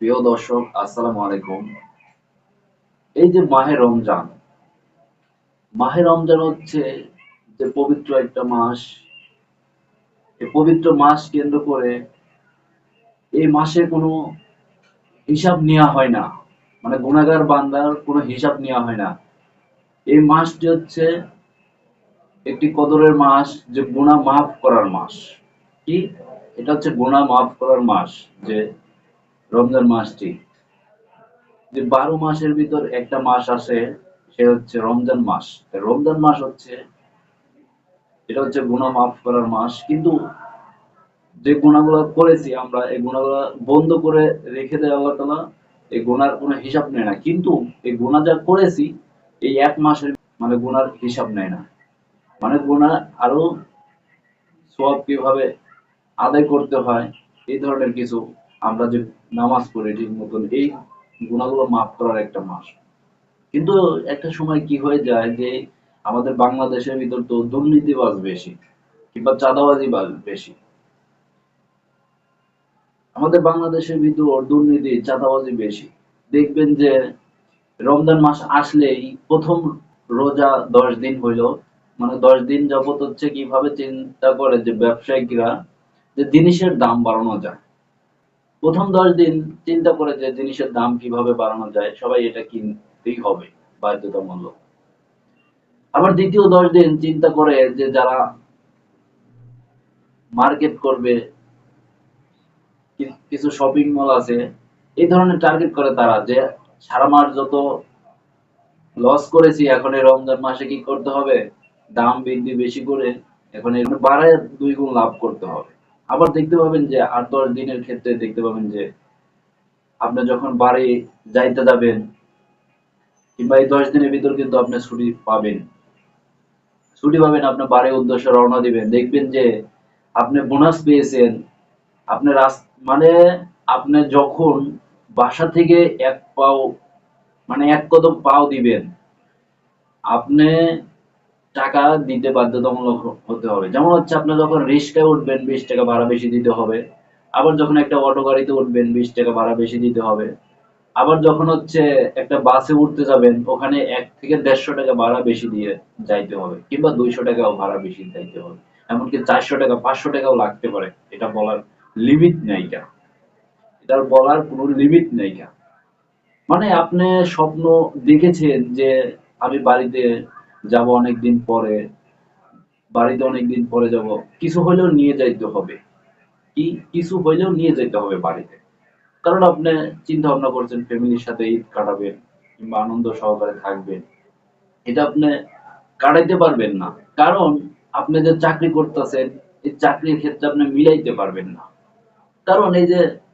প্রিয় দর্শক, আসসালামু আলাইকুম। এই যে মাহে রমজান মাহে রমজান হচ্ছে যে পবিত্র একটা মাস। এই পবিত্র মাস কেন্দ্র করে এই মাসে কোনো হিসাব নেওয়া হয় না। মানে গুণাগার বান্দার কোনো হিসাব নেওয়া হয় না। এই মাসটি হচ্ছে একটি কদরের মাস, যে গুণা মাফ করার মাস। কি? এটা হচ্ছে গুণা মাফ করার মাস, যে রমজান মাসটি। যে বারো মাসের ভিতর একটা মাস আসে সে হচ্ছে রমজান মাস। রমজান মাস হচ্ছে, এটা হচ্ছে গুণা মাফ করার মাস। কিন্তু যে গুণাগুলো করেছি আমরা, এই গুণাগুলো বন্ধ করে রেখে দেয় আল্লাহ তালা এই গুণার কোনো হিসাব নেয় না। কিন্তু এই গুণা যা করেছি, এই এক মাসের মানে গুণার হিসাব নেয় না। মানে গুণা আরও সব কীভাবে আদায় করতে হয়, এই ধরনের কিছু আমরা যে নামাজ পড়ি ঠিক মতন, এই গুণাগুলো মাফ করার একটা মাস। কিন্তু একটা সময় কি হয়ে যায় যে আমাদের বাংলাদেশের ভিতর তো দুর্নীতিবাজ বেশি, কিংবা চাঁদাবাজি বেশি। আমাদের বাংলাদেশের ভিতর দুর্নীতি, চাঁদাবাজি বেশি। দেখবেন যে রমজান মাস আসলেই প্রথম রোজা দশ দিন হইল। মানে দশ দিন যাবত হচ্ছে কীভাবে চিন্তা করে যে ব্যবসায়িকরা যে জিনিসের দাম বাড়ানো যায়। প্রথম দশ দিন চিন্তা করে যে জিনিসের দাম কীভাবে বাড়ানো যায়, সবাই এটা কিনতেই হবে বাধ্যতামূলক। আবার দ্বিতীয় দশ দিন চিন্তা করে যে যারা মার্কেট করবে কিছু শপিং মল আছে, এই ধরনের টার্গেট করে তারা যে সারা মাস যত লস করেছি, এখন এই রমজান মাসে কি করতে হবে? দাম বৃদ্ধি বেশি করে এখন এর বাড়ায় দুই গুণ লাভ করতে হবে। আবার দেখতে পাবেন যে আট দশ দিনের ক্ষেত্রে দেখতে পাবেন যে আপনি যখন বাড়ি যাইতে যাবেন, কিংবা এই দশ দিনের ভিতর কিন্তু আপনি ছুটি পাবেন। ছুটি পাবেন আপনার বাড়ির উদ্দেশ্যে রওনা দিবেন। দেখবেন যে আপনি বোনাস পেয়েছেন। আপনি মানে আপনি যখন বাসা থেকে এক পাও মানে এক কদম পাও দিবেন, আপনি টাকা দিতে বাধ্যতামূলক হতে হবে। যেমন হচ্ছে আপনি যখন রিক্সায় উঠবেন, বিশ টাকা ভাড়া বেশি দিতে হবে। আবার যখন একটা অটো গাড়িতে উঠবেন, বিশ টাকা ভাড়া বেশি দিতে হবে। আবার যখন হচ্ছে একটা বাসে উঠতে যাবেন, ওখানে এক থেকে দেড়শো টাকা ভাড়া বেশি দিয়ে যাইতে হবে, কিংবা দুইশো টাকাও ভাড়া বেশি যাইতে হবে। এমনকি চারশো টাকা, পাঁচশো টাকাও লাগতে পারে। এটা বলার লিমিট নেই কা এটার বলার কোনো লিমিট নেই কা মানে আপনি স্বপ্ন দেখেছেন যে আমি বাড়িতে যাব অনেকদিন পরে, বাড়িতে অনেকদিন পরে যাব। কিছু হইলেও নিয়ে যাইতে হবে। কি, কিছু হইলেও নিয়ে যেতে হবে বাড়িতে। কারণ আপনি চিন্তা ভাবনা করছেন, ফ্যামিলির সাথে ঈদ কাটাবেন কিংবা আনন্দ সহকারে থাকবেন। এটা আপনি কাটাইতে পারবেন না। কারণ আপনি যে চাকরি করতেছেন, এই চাকরির ক্ষেত্রে আপনি মিলাইতে পারবেন না। কারণ এই যে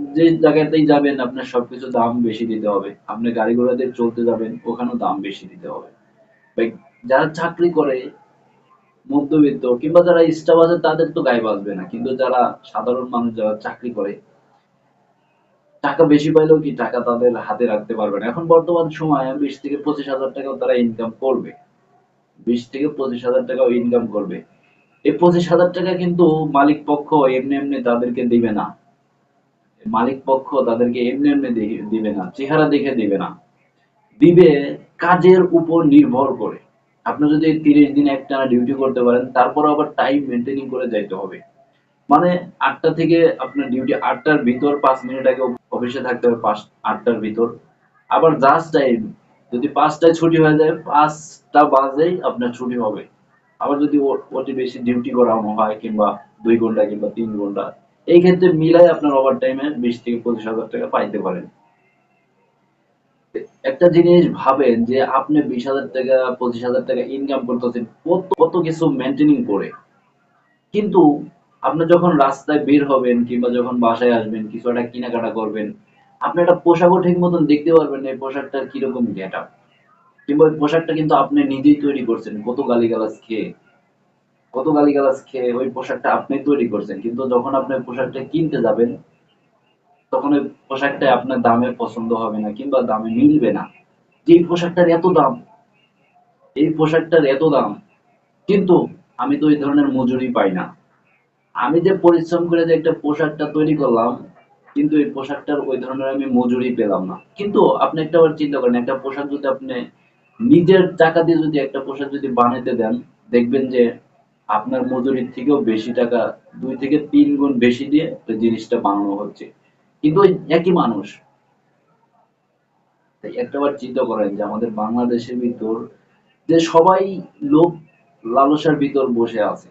যে জায়গাতেই যাবেন, আপনার সবকিছু দাম বেশি দিতে হবে। আপনি গাড়ি ঘোড়াতে চলতে যাবেন, ওখানেও দাম বেশি দিতে হবে। যারা চাকরি করে, মধ্যবিত্ত কিংবা যারা স্টাফ আছে, তাদের তো গায়ে বাঁচবে না। কিন্তু যারা সাধারণ মানুষ যারা চাকরি করে, টাকা বেশি পাইলেও কি টাকা তাদের হাতে রাখতে পারবে না? এখন বর্তমান সময়ে বিশ থেকে পঁচিশ হাজার টাকাও তারা ইনকাম করবে। বিশ থেকে পঁচিশ হাজার টাকাও ইনকাম করবে। এই পঁচিশ হাজার টাকা কিন্তু মালিক পক্ষ এমনি এমনি তাদেরকে দিবে না। মালিক পক্ষ তাদেরকে এমনি এমনি দিবে না, চেহারা দেখে দিবে না। দিবে কাজের উপর নির্ভর করে। আপনি যদি তিরিশ দিন একটানা ডিউটি করতে পারেন তারপর আবার টাইম মেনটেনিং করে যাইতে হবে। মানে আটটা থেকে আপনার ডিউটি আটটার ভিতর পাঁচ মিনিট আগে অফিসে থাকতে হবে, পাঁচ, আটটার ভিতর। আবার জাস্ট টাইম যদি পাঁচটায় ছুটি হয়ে যায়, পাঁচটা বাজেই আপনার ছুটি হবে। আবার যদি অতি বেশি ডিউটি করানো হয়, কিংবা দুই ঘণ্টা কিংবা তিন ঘণ্টা, এই ক্ষেত্রে মিলাই আপনার ওভার টাইমে বিশ থেকে পঁচিশ হাজার টাকা পাইতে পারেন। একটা জিনিস ভাবেন যে আপনি বিশ হাজার টাকা, পঁচিশ হাজার টাকা ইনকাম করতেছেন, কত কত কিছু মেনটেনিং করে। কিন্তু আপনি যখন রাস্তায় বের হবেন কিংবা যখন বাসায় আসবেন, কিছু একটা কেনাকাটা করবেন, আপনি একটা পোশাকও ঠিক মতন দেখতে পারবেন এই পোশাকটার কীরকম গেট আপ কিংবা ওই পোশাকটা কিন্তু আপনি নিজেই তৈরি করছেন, কত গালিগালাজ খেয়ে। কত গালিগালাজ খেয়ে ওই পোশাকটা আপনি তৈরি করছেন, কিন্তু যখন আপনি পোশাকটা কিনতে যাবেন তখন ওই পোশাকটা আপনার দামে পছন্দ হবে না কিংবা দামে মিলবে না। যে পোশাকটার এত দাম, এই পোশাকটার এত দাম, কিন্তু আমি তো এই ধরনের মজুরি পাই না। আমি যে পরিশ্রম করে যে একটা পোশাকটা তৈরি করলাম, কিন্তু এই পোশাকটার ওই ধরনের আমি মজুরি পেলাম না। কিন্তু আপনি একটা বার চিন্তা করেন, একটা পোশাক যদি আপনি নিজের টাকা দিয়ে যদি একটা পোশাক যদি বানাতে দেন, দেখবেন যে আপনার মজুরির থেকেও বেশি টাকা, দুই থেকে তিন গুণ বেশি দিয়ে ওই জিনিসটা বানানো হচ্ছে। কিন্তু একই মানুষ। তাই একটাবার চিন্তা করেন যে আমাদের বাংলাদেশের ভিতর যে সবাই লোভ লালসার ভিতর বসে আছে।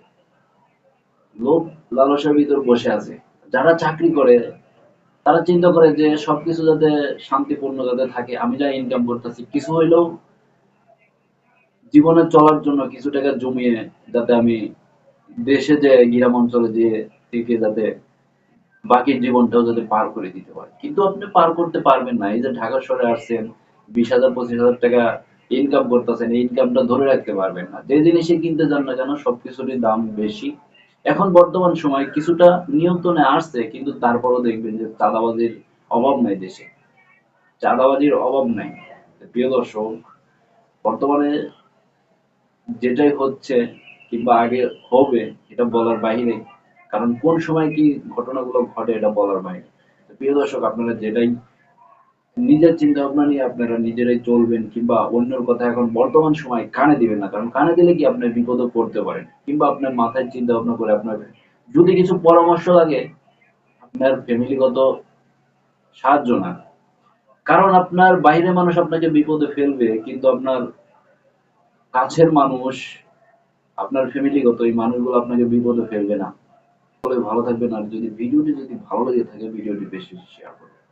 লোভ লালসার ভিতর বসে আছে। যারা চাকরি করে, তারা চিন্তা করে যে সবকিছু যাতে শান্তিপূর্ণ যাতে থাকে। আমি যা ইনকাম করতেছি, কিছু হইলেও জীবনে চলার জন্য কিছু টাকা জমিয়ে যাতে আমি দেশে যে গ্রাম অঞ্চলে যে থেকে যাতে বাকি জীবনটাও যাতে পার করে দিতে পারে কিন্তু আপনি পার করতে পারবেন না। এই যে ঢাকা শহরে আসছেন, বিশ হাজার, পঁচিশ হাজার টাকা ইনকাম করতেছেন, এই ইনকামটা ধরে রাখতে পারবেন না। যে জিনিসে কিনতে যান না কেন, সবকিছুরই দাম বেশি। এখন বর্তমান সময় কিছুটা নিয়ন্ত্রণে আসছে, কিন্তু তারপরও দেখবেন যে চাঁদাবাজির অভাব নাই দেশে। চাঁদাবাজির অভাব নাই। প্রিয় দর্শক, বর্তমানে যেটাই হচ্ছে কিংবা আগে হবে, এটা বলার বাইরে কারণ কোন সময় কি ঘটনাগুলো ঘটে এটা বলার বাইরে। প্রিয় দর্শক, আপনারা যেটাই নিজের চিন্তা ভাবনা নিয়ে আপনারা নিজেরাই চলবেন কিংবা অন্যের কথা এখন বর্তমান সময় কানে দিবেন না, কারণ কানে দিলে কি আপনার বিপদে পড়তে পারেন কিংবা আপনার মাথায় চিন্তা ভাবনা করে আপনার যদি কিছু পরামর্শ লাগে, আপনার ফ্যামিলিগত সাহায্য না। কারণ আপনার বাইরে মানুষ আপনাকে বিপদে ফেলবে, কিন্তু আপনার কাছের মানুষ, আপনার ফ্যামিলিগত এই মানুষগুলো আপনাকে বিপদে ফেলবে না। বলে ভালো থাকবেন। আর যদি ভিডিওটি যদি ভালো লেগে থাকে, ভিডিওটি বেশি বেশি শেয়ার করবেন।